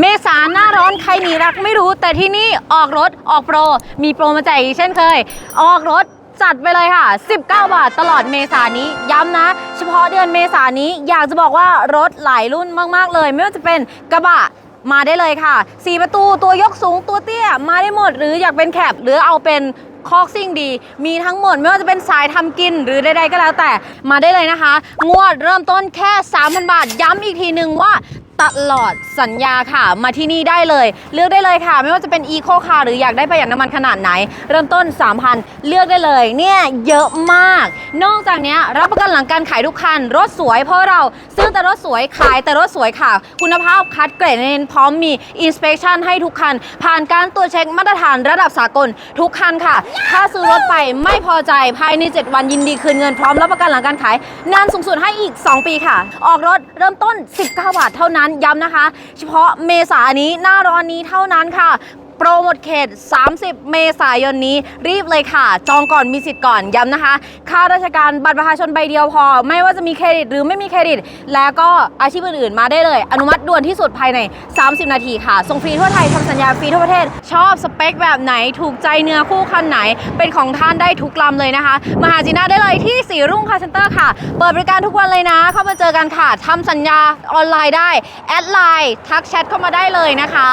เมษาหน้าร้อนใครหนีรักไม่รู้ แต่ที่นี่ออกรถออกโปร มีโปรมาแจกอีกเช่นเคย ออกรถจัดไปเลยค่ะ 19 บาทตลอดเมษานี้ ย้ำนะ เฉพาะเดือนเมษานี้อยากจะบอกว่ารถหลายรุ่นมาก ๆ เลย ไม่ว่าจะเป็นกระบะมาได้เลยค่ะ 4 ประตูตัวยกสูงตัวเตี้ย มาได้หมด หรืออยากเป็นแคปหรือเอาเป็นคอกซิ่งดี มีทั้งหมดไม่ว่าจะเป็นสายทำกินหรือใดๆก็แล้วแต่มาได้เลยนะคะ งวดเริ่มต้นแค่ 3,000 บาท ย้ำอีกทีหนึ่งว่า ตลอดสัญญาค่ะ มาที่นี่ได้เลย เลือกได้เลยค่ะ ไม่ว่าจะเป็นอีโคคาร์หรืออยากได้ประหยัดน้ำมันขนาดไหน เริ่มต้น 3,000 เลือกได้เลย เนี่ยเยอะมาก นอกจากนี้รับประกันหลังการขายทุกคัน รถสวยเพราะเราซื้อแต่รถสวยขายแต่รถสวยค่ะ คุณภาพคัดเกรดเน้นพร้อมมีอินสเป t ชันให้ทุกคัน ผ่านการตรวจเช็คมาตรฐานระดับสากลทุกคันค่ะ ถ้าซื้อรถไปไม่พอใจภายใน 7 วันยินดีคืนเงินพร้อมรับประกันหลังการขายนานสูงสุดให้อีก 2 ปีค่ะ ออกรถเริ่มต้น 19 บาทเท่านั้นย้ำนะคะ เฉพาะเมษานนี้หน้าร้อนนี้เท่านั้นค่ะโปรหมดเขต 30 เมษายนนี้ รีบเลยค่ะ จองก่อนมีสิทธิ์ก่อนย้ำนะคะ ค่าราชการบัตรประชาชนใบเดียวพอ ไม่ว่าจะมีเครดิตหรือไม่มีเครดิต แล้วก็อาชีพอื่นๆ มาได้เลย อนุมัติด่วนที่สุดภายใน 30 นาทีค่ะ ส่งฟรีทั่วไทยทำสัญญาฟรีทั่วประเทศ ชอบสเปคแบบไหน ถูกใจเนื้อคู่คันไหน เป็นของท่านได้ทุกลำเลยนะคะ มาหาจีน่าได้เลยที่ รุ่งคาเซ็นเตอร์ค่ะ เปิดบริการทุกวันเลยนะ เข้ามาเจอกันค่ะทำสัญญาออนไลน์ได้ แอดไลน์ทักแชทเข้ามาได้เลยนะคะ